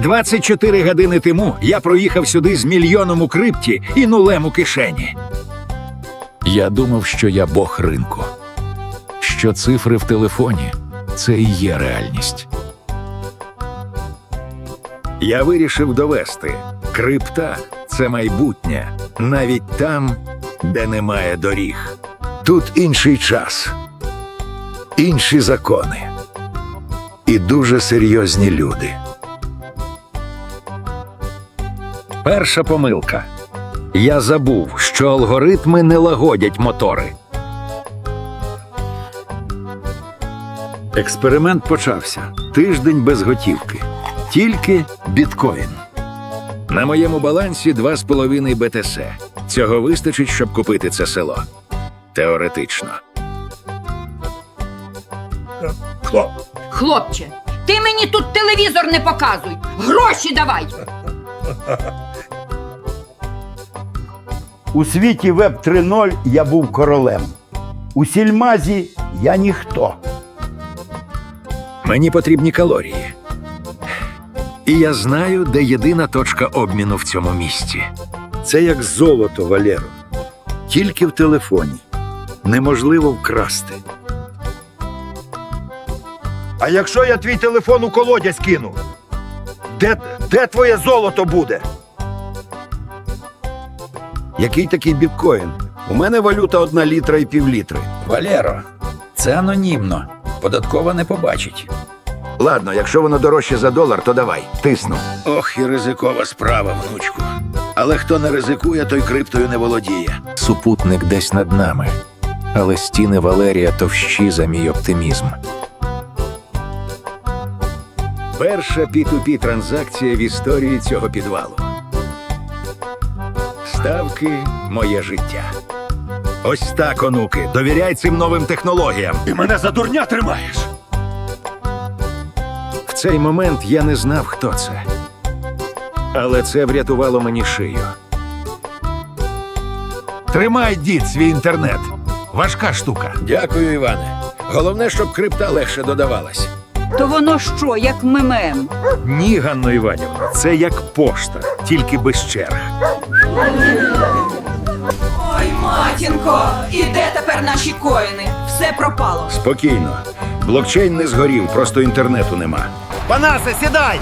24 години тому я проїхав сюди з мільйоном у крипті і нулем у кишені. Я думав, що я бог ринку, що цифри в телефоні це і є реальність. Я вирішив довести: крипта це майбутнє, навіть там, де немає доріг. Тут інший час, інші закони і дуже серйозні люди. Перша помилка. Я забув, що алгоритми не лагодять мотори. Експеримент почався. Тиждень без готівки. Тільки біткоін. На моєму балансі 2,5 БТС. Цього вистачить, щоб купити це село. Теоретично. Хлопче, ти мені тут телевізор не показуй. Гроші давай. У світі Веб 3.0 я був королем. У сільмазі я ніхто. Мені потрібні калорії. І я знаю, де єдина точка обміну в цьому місці. Це як золото, Валеро. Тільки в телефоні. Неможливо вкрасти. А якщо я твій телефон у колодязь кину? Де, де твоє золото буде? Який такий біткоін? У мене валюта одна літра і півлітри. Валеро, це анонімно. Податкова не побачить. Ладно, якщо воно дорожче за долар, то давай, тисну. Ох, і ризикова справа, внучку. Але хто не ризикує, той криптою не володіє. Супутник десь над нами. Але стіни Валерія товщі за мій оптимізм. Перша P2P транзакція в історії цього підвалу. Ставки моє життя. Ось так, онуки, довіряй цим новим технологіям. Ти мене за дурня тримаєш. В цей момент я не знав, хто це. Але це врятувало мені шию. Тримай, дід, свій інтернет. Важка штука. Дякую, Іване. Головне, щоб крипта легше додавалась. То воно що, як мемем? Ні, Ганно Іванівна, це як пошта, тільки без черг. Ой, матінко, і де тепер наші коїни? Все пропало. Спокійно. Блокчейн не згорів, просто інтернету нема. Панасе, сідай!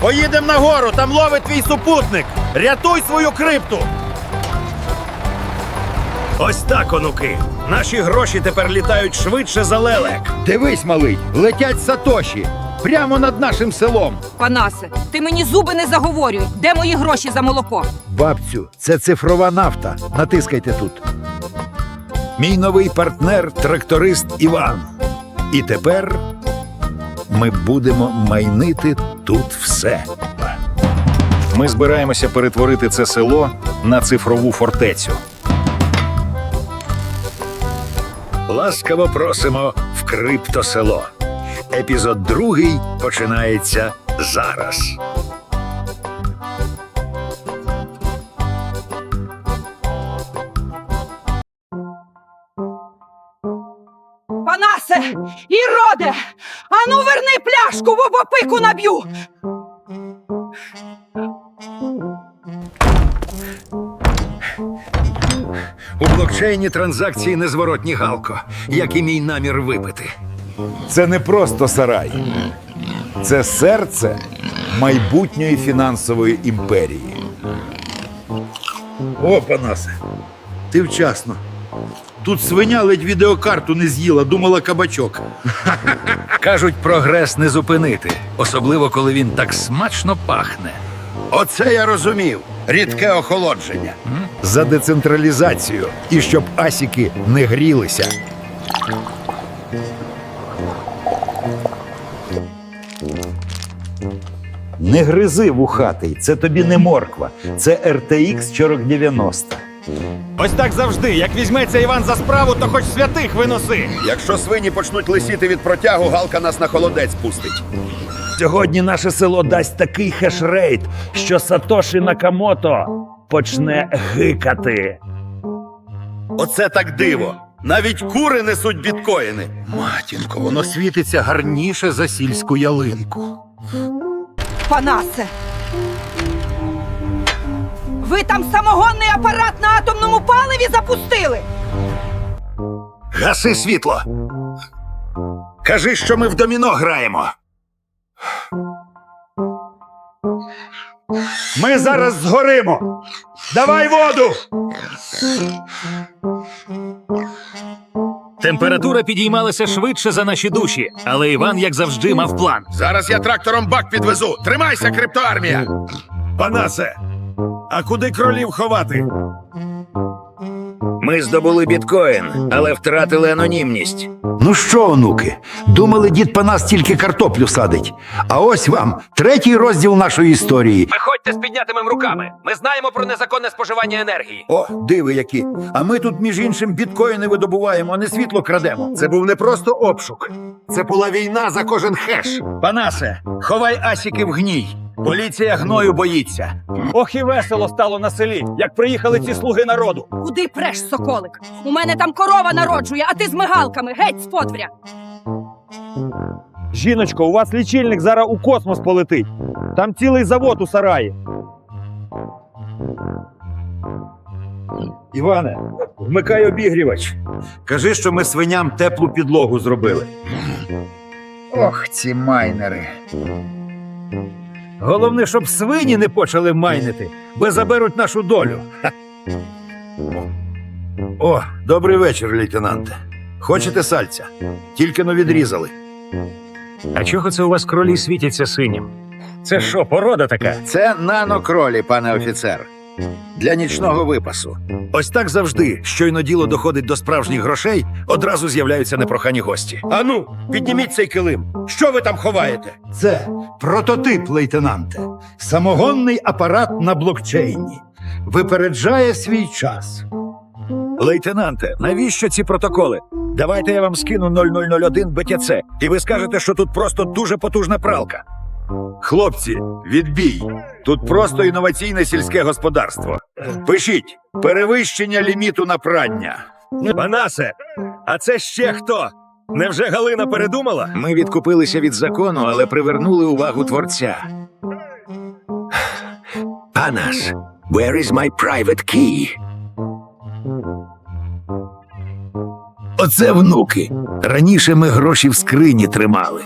Поїдемо нагору, там ловить твій супутник. Рятуй свою крипту. Ось так, онуки. Наші гроші тепер літають швидше за лелек. Дивись, малий, летять сатоші. Прямо над нашим селом. Панасе, ти мені зуби не заговорюй. Де мої гроші за молоко? Бабцю, це цифрова нафта. Натискайте тут. Мій новий партнер тракторист Іван. І тепер ми будемо майнити тут все. Ми збираємося перетворити це село на цифрову фортецю. Ласкаво просимо в криптосело. Епізод другий починається зараз. Панасе, іроде! Ану верни пляшку, в опику наб'ю! У блокчейні транзакції незворотні галко, як і мій намір випити. Це не просто сарай. Це серце майбутньої фінансової імперії. О, Панасе, ти вчасно. Тут свиня ледь відеокарту не з'їла, думала кабачок. Кажуть, прогрес не зупинити, особливо коли він так смачно пахне. Оце я розумів. Рідке охолодження. За децентралізацію. І щоб асіки не грілися. Не гризи вухатий, це тобі не морква. Це RTX 4090. Ось так завжди. Як візьметься Іван за справу, то хоч святих виноси. Якщо свині почнуть лисіти від протягу, галка нас на холодець пустить. Сьогодні наше село дасть такий хешрейт, що Сатоші Накамото почне гикати. Оце так диво. Навіть кури несуть біткоїни. Матінко, воно світиться гарніше за сільську ялинку. Панасе. Ви там самогонний апарат на атомному паливі запустили? Гаси світло. Кажи, що ми в доміно граємо. Ми зараз згоримо. Давай воду! Температура підіймалася швидше за наші душі, але Іван, як завжди, мав план. Зараз я трактором бак підвезу. Тримайся, криптоармія! Панасе, а куди кролів ховати? Ми здобули біткоін, але втратили анонімність. Ну що, онуки, думали, дід Панас тільки картоплю садить. А ось вам третій розділ нашої історії. Виходьте з піднятими руками. Ми знаємо про незаконне споживання енергії. О, диви які. А ми тут, між іншим, біткоїни видобуваємо, а не світло крадемо. Це був не просто обшук. Це була війна за кожен хеш. Панасе, ховай асіки в гній. Поліція гною боїться. Ох і весело стало на селі, як приїхали ці слуги народу. Куди преш, соколик? У мене там корова народжує, а ти з мигалками, геть з подвір'я. Жіночко, у вас лічильник зараз у космос полетить. Там цілий завод у сараї. Іване, вмикай обігрівач. Кажи, що ми свиням теплу підлогу зробили. Ох, ці майнери. Головне, щоб свині не почали майнити, бо заберуть нашу долю. Ха. О, добрий вечір, лейтенанте. Хочете сальця? Тільки но відрізали. А чого це у вас кролі світяться синім? Це що, порода така? Це нанокролі, пане офіцер. Для нічного випасу. Ось так завжди, щойно діло доходить до справжніх грошей, одразу з'являються непрохані гості. Ану, підніміть цей килим. Що ви там ховаєте? Це прототип, лейтенанте. Самогонний апарат на блокчейні. Випереджає свій час. Лейтенанте, навіщо ці протоколи? Давайте я вам скину 0001 БТЦ, і ви скажете, що тут просто дуже потужна пралка. Хлопці, відбій. Тут просто інноваційне сільське господарство. Пишіть перевищення ліміту на прання. Панасе, а це ще хто? Невже Галина передумала? Ми відкупилися від закону, але привернули увагу творця. Панас, where is my private key? Оце внуки. Раніше ми гроші в скрині тримали,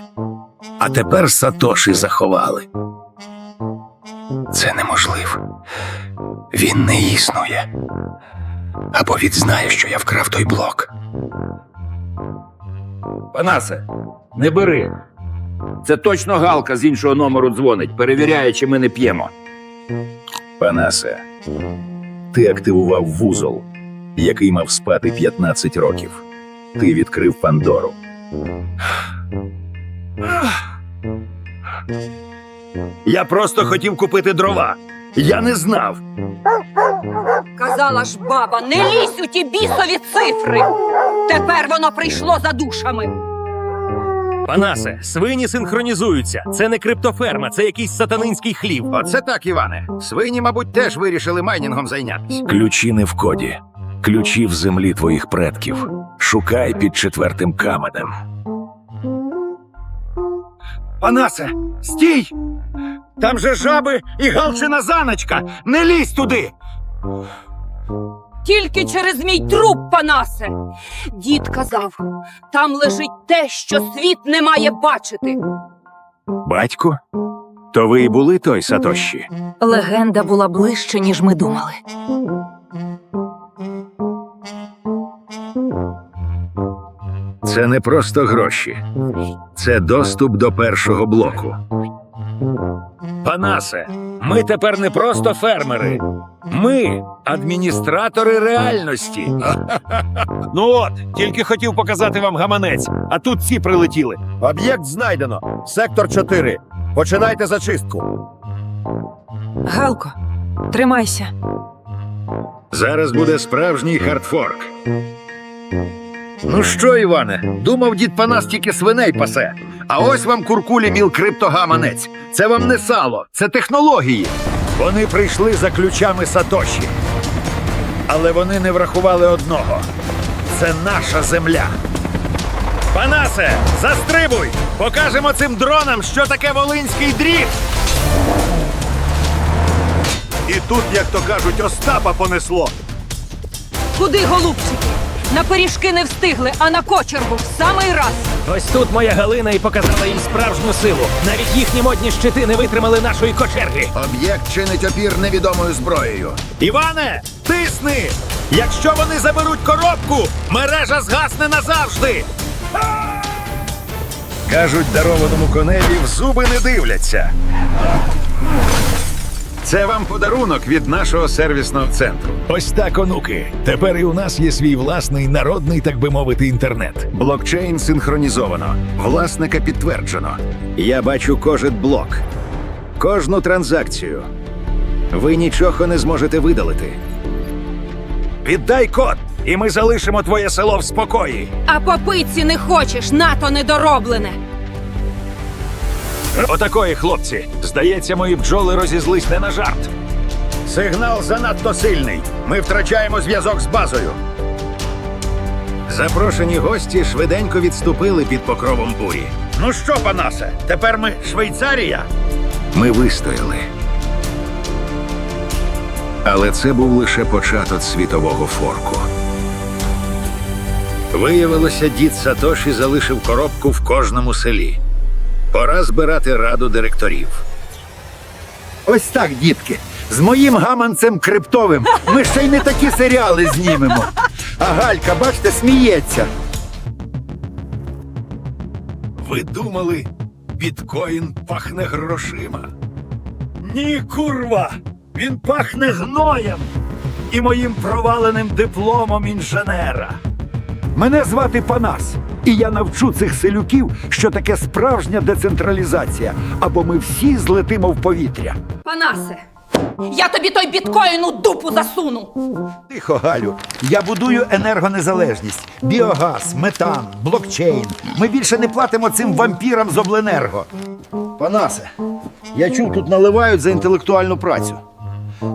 а тепер Сатоші заховали. Це неможливо. Він не існує. Або він знає, що я вкрав той блок. Панасе, не бери. Це точно Галка з іншого номеру дзвонить, перевіряє, чи ми не п'ємо. Панасе, ти активував вузол, який мав спати 15 років. Ти відкрив Пандору. Я просто хотів купити дрова. Я не знав. Казала ж баба, не лізь у ті бісові цифри. Тепер воно прийшло за душами. Панасе, свині синхронізуються. Це не криптоферма, це якийсь сатанинський хлів. Оце так, Іване. Свині, мабуть, теж вирішили майнінгом зайнятися. Ключі не в коді. Ключі в землі твоїх предків. Шукай під четвертим каменем. Панасе, стій! Там же жаби і галчина заначка. Не лізь туди. Тільки через мій труп, панасе. Дід казав, там лежить те, що світ не має бачити. Батько? То ви і були той Сатоші? Легенда була ближче, ніж ми думали. Це не просто гроші. Це доступ до першого блоку. Панасе, ми тепер не просто фермери. Ми адміністратори реальності. Ну от, тільки хотів показати вам гаманець, а тут ці прилетіли. Об'єкт знайдено. Сектор 4. Починайте зачистку. Галко, тримайся. Зараз буде справжній хардфорк. Ну що, Іване, думав дід Панас тільки свиней пасе. А ось вам куркулі міл криптогаманець. Це вам не сало, це технології. Вони прийшли за ключами Сатоші. Але вони не врахували одного. Це наша земля. Панасе, застрибуй! Покажемо цим дронам, що таке волинський дріт! тут, як то кажуть, Остапа понесло. Куди, голубчики? На пиріжки не встигли, а на кочергу в самий раз. Ось тут моя Галина і показала їм справжню силу. Навіть їхні модні щити не витримали нашої кочерги. Об'єкт чинить опір невідомою зброєю. Іване, тисни! Якщо вони заберуть коробку, мережа згасне назавжди. Кажуть, дарованому коневі в зуби не дивляться. Це вам подарунок від нашого сервісного центру. Ось так, онуки. Тепер і у нас є свій власний народний, так би мовити, інтернет. Блокчейн синхронізовано. Власника підтверджено. Я бачу кожен блок, кожну транзакцію. Ви нічого не зможете видалити. Віддай код, і ми залишимо твоє село в спокої. А по пиці не хочеш, нато недороблене. Отакої, хлопці. Здається, мої бджоли розізлись не на жарт. Сигнал занадто сильний. Ми втрачаємо зв'язок з базою. Запрошені гості швиденько відступили під покровом бурі. Ну що, панасе, тепер ми Швейцарія? Ми вистояли. Але це був лише початок світового форку. Виявилося, дід Сатоші залишив коробку в кожному селі. Пора збирати раду директорів. Ось так, дітки. З моїм гаманцем криптовим ми ще й не такі серіали знімемо. А Галька, бачите, сміється. Ви думали, біткоін пахне грошима? Ні, курва! Він пахне гноєм і моїм проваленим дипломом інженера. Мене звати Панас, і я навчу цих селюків, що таке справжня децентралізація, або ми всі злетимо в повітря. Панасе, я тобі той біткоін у дупу засуну. Тихо, Галю, я будую енергонезалежність, біогаз, метан, блокчейн. Ми більше не платимо цим вампірам з обленерго. Панасе, я чув, тут наливають за інтелектуальну працю.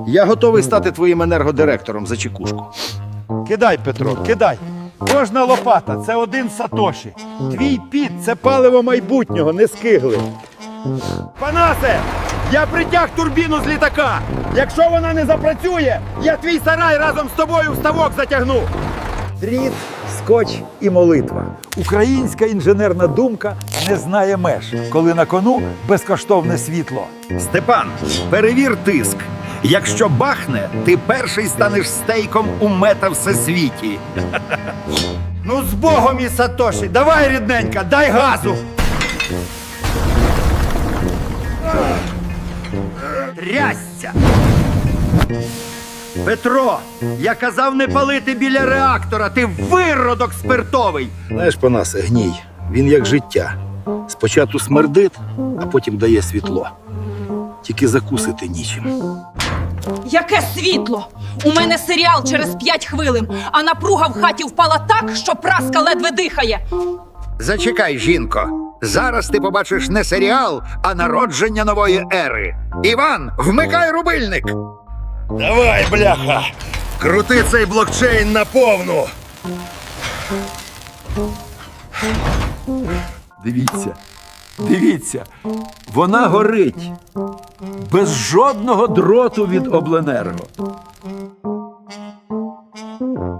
Я готовий стати твоїм енергодиректором за чекушку. Кидай, Петро, кидай. Кожна лопата це один сатоші. Твій піт це паливо майбутнього, не скигли. Панасе! Я притяг турбіну з літака. Якщо вона не запрацює, я твій сарай разом з тобою в ставок затягну. Дріт, скотч і молитва. Українська інженерна думка не знає меж, коли на кону безкоштовне світло. Степан, перевір тиск. Якщо бахне, ти перший станеш стейком у мета всесвіті. Ну, з Богом і Сатоші, давай, рідненька, дай газу. Трясся. Петро, я казав не палити біля реактора, ти виродок спиртовий. Знаєш, Панасе, гній. Він як життя. Спочатку смердить, а потім дає світло. Тільки закусити нічим. Яке світло! У мене серіал через п'ять хвилин, а напруга в хаті впала так, що праска ледве дихає. Зачекай, жінко. Зараз ти побачиш не серіал, а народження нової ери. Іван, вмикай рубильник! Давай, бляха! Крути цей блокчейн на повну. Дивіться, дивіться, вона горить. Без жодного дроту від обленерго.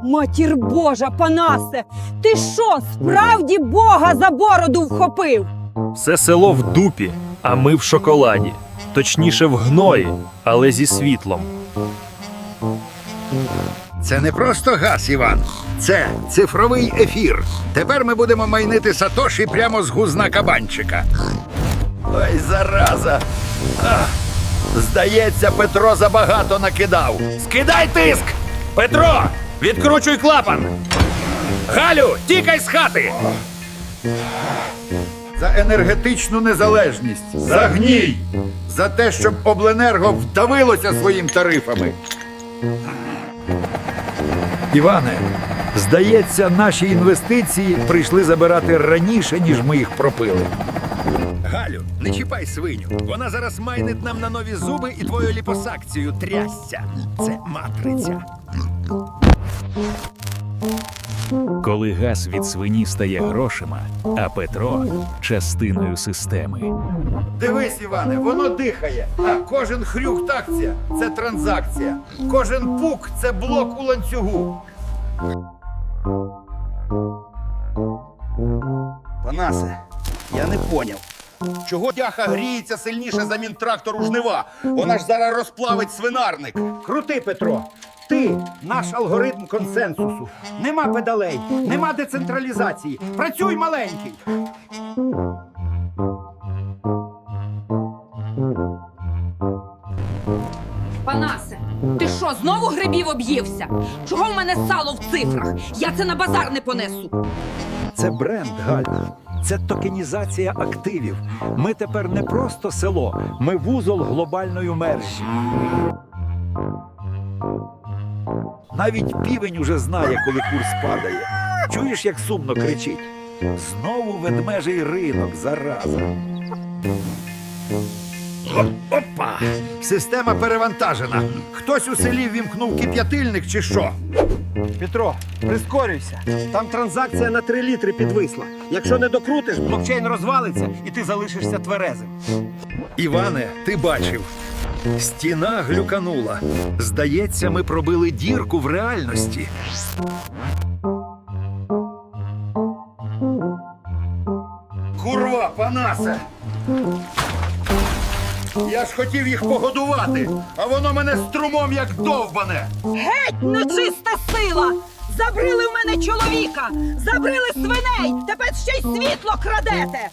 Матір Божа, Панасе, ти що, справді Бога за бороду вхопив? Все село в дупі, а ми в шоколаді. Точніше, в гної, але зі світлом. Це не просто газ, Іван. Це цифровий ефір. Тепер ми будемо майнити Сатоші прямо з гузна кабанчика. Ой, зараза. А, здається, Петро забагато накидав. Скидай тиск! Петро, відкручуй клапан! Галю, тікай з хати! За енергетичну незалежність. За гній! За те, щоб обленерго вдавилося своїм тарифами. Іване, здається, наші інвестиції прийшли забирати раніше, ніж ми їх пропили. Галю, не чіпай свиню. Вона зараз майнить нам на нові зуби і твою ліпосакцію трясся. Це матриця. Коли газ від свині стає грошима, а Петро частиною системи. Дивись, Іване, воно дихає. А кожен хрюк такція це транзакція. Кожен пук це блок у ланцюгу. Панасе, я не поняв. Чого тяха гріється сильніше за мінтрактор у жнива? Вона ж зараз розплавить свинарник. Крути, Петро. Ти наш алгоритм консенсусу. Нема педалей, нема децентралізації. Працюй маленький. Панасе, ти що, знову грибів об'ївся? Чого в мене сало в цифрах? Я це на базар не понесу. Це бренд, Галь. Це токенізація активів. Ми тепер не просто село, ми вузол глобальної мережі. Навіть півень уже знає, коли курс падає. Чуєш, як сумно кричить? Знову ведмежий ринок, зараза. Опа! Система перевантажена. Хтось у селі вімкнув кип'ятильник чи що? Петро, прискорюйся. Там транзакція на 3 літри підвисла. Якщо не докрутиш, блокчейн розвалиться і ти залишишся тверезим. Іване, ти бачив. Стіна глюканула. Здається, ми пробили дірку в реальності. Курва, панасе! Я ж хотів їх погодувати, а воно мене струмом як довбане. Геть нечиста сила! Забрили в мене чоловіка! Забрили свиней! Тепер ще й світло крадете!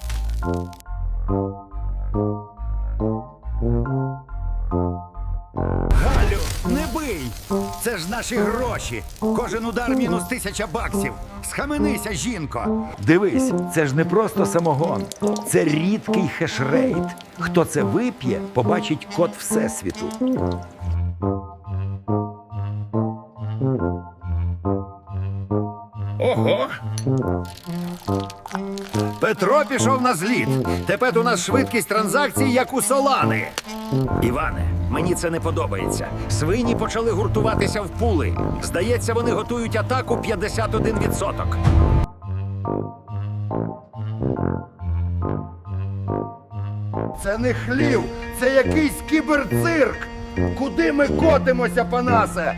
Наші гроші. Кожен удар мінус тисяча баксів. Схаменися, жінко. Дивись, це ж не просто самогон, це рідкий хешрейт. Хто це вип'є, побачить код Всесвіту. Ого. Петро пішов на зліт. Тепер у нас швидкість транзакцій, як у Солани. Іване, мені це не подобається. Свині почали гуртуватися в пули. Здається, вони готують атаку 51%. Це не хлів, це якийсь кіберцирк. Куди ми котимося, панасе?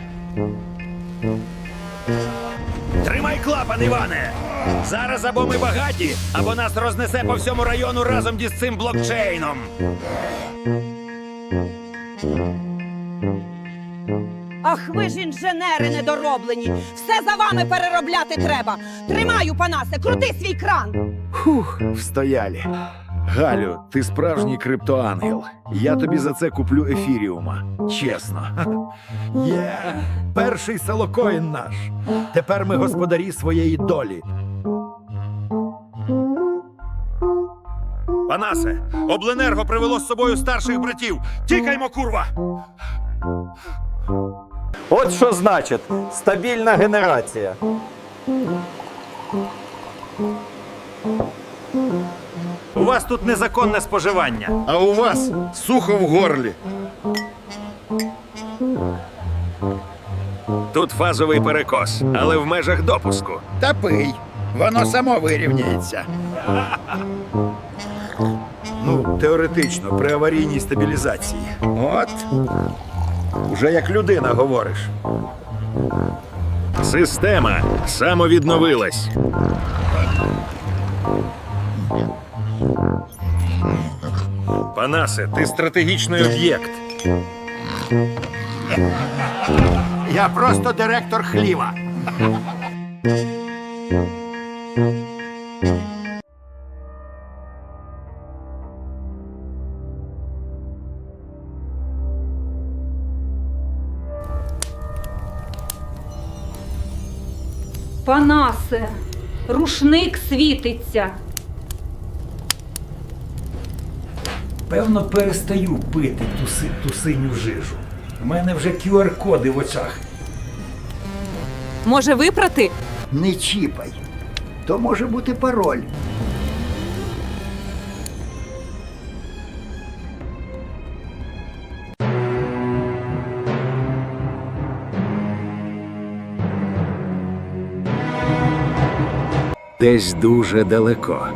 Тримай клапан, Іване! Зараз або ми багаті, або нас рознесе по всьому району разом із цим блокчейном. Ах, ви ж інженери недороблені! Все за вами переробляти треба! Тримаю, панасе, крути свій кран! Фух, встояли. Галю, ти справжній криптоангел. Я тобі за це куплю ефіріума. Чесно. Є, перший селокоін наш. Тепер ми господарі своєї долі. Панасе, обленерго привело з собою старших братів. Тікаймо, курва! От що значить стабільна генерація. У вас тут незаконне споживання. А у вас сухо в горлі. Тут фазовий перекос, але в межах допуску. Та пий. Воно само вирівняється. Ну, теоретично, при аварійній стабілізації. От. Уже як людина говориш. Система самовідновилась. Панасе, ти стратегічний об'єкт. Я просто директор хліва. Панасе, рушник світиться. Певно, перестаю пити ту, си- ту синю жижу. У мене вже QR-коди в очах. Може випрати? Не чіпай. То може бути пароль. Десь дуже далеко.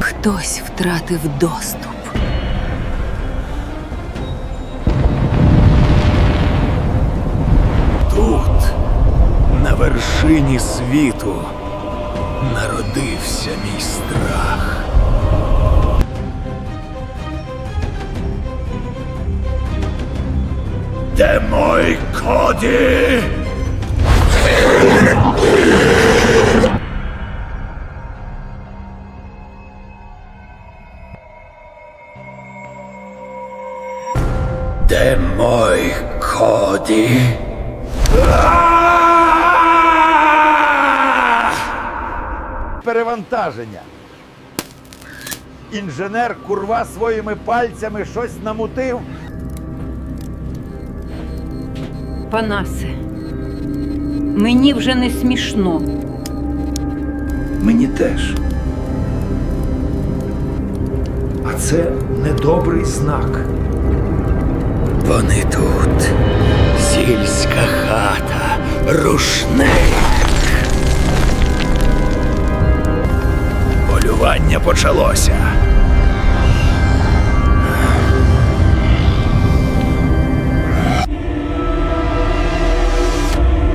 Хтось втратив доступ. Тут, на вершині світу, народився мій страх. Де мой коді? Де мой коді? Перевантаження. Інженер курва своїми пальцями щось намутив. Панасе, мені вже не смішно. Мені теж. А це недобрий знак. Вони тут. Сільська хата, рушник. Полювання почалося.